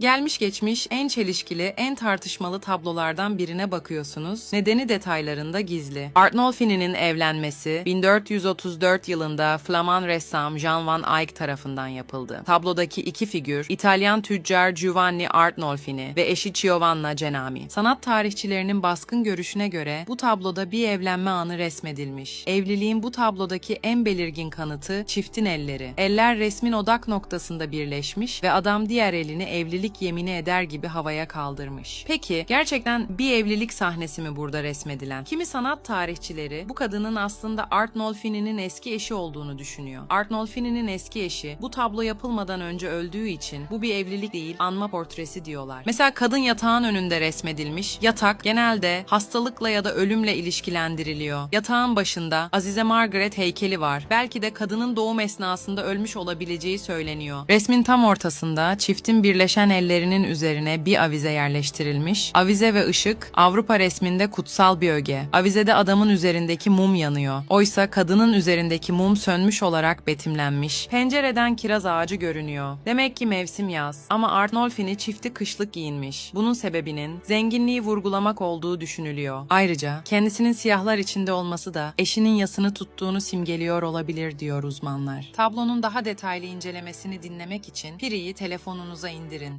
Gelmiş geçmiş en çelişkili, en tartışmalı tablolardan birine bakıyorsunuz. Nedeni detaylarında gizli. Arnolfini'nin evlenmesi 1434 yılında Flaman ressam Jean van Eyck tarafından yapıldı. Tablodaki iki figür İtalyan tüccar Giovanni Arnolfini ve eşi Giovanna Cenami. Sanat tarihçilerinin baskın görüşüne göre bu tabloda bir evlenme anı resmedilmiş. Evliliğin bu tablodaki en belirgin kanıtı çiftin elleri. Eller resmin odak noktasında birleşmiş ve adam diğer elini evlilik yemini eder gibi havaya kaldırmış. Peki gerçekten bir evlilik sahnesi mi burada resmedilen? Kimi sanat tarihçileri bu kadının aslında Arnolfini'nin eski eşi olduğunu düşünüyor. Arnolfini'nin eski eşi bu tablo yapılmadan önce öldüğü için bu bir evlilik değil anma portresi diyorlar. Mesela kadın yatağın önünde resmedilmiş. Yatak genelde hastalıkla ya da ölümle ilişkilendiriliyor. Yatağın başında Azize Margaret heykeli var. Belki de kadının doğum esnasında ölmüş olabileceği söyleniyor. Resmin tam ortasında çiftin birleşen ellerinin üzerine bir avize yerleştirilmiş. Avize ve ışık Avrupa resminde kutsal bir öge. Avizede adamın üzerindeki mum yanıyor. Oysa kadının üzerindeki mum sönmüş olarak betimlenmiş. Pencereden kiraz ağacı görünüyor. Demek ki mevsim yaz. Ama Arnolfini çifti kışlık giyinmiş. Bunun sebebinin zenginliği vurgulamak olduğu düşünülüyor. Ayrıca kendisinin siyahlar içinde olması da eşinin yasını tuttuğunu simgeliyor olabilir diyor uzmanlar. Tablonun daha detaylı incelemesini dinlemek için Piri'yi telefonunuza indirin.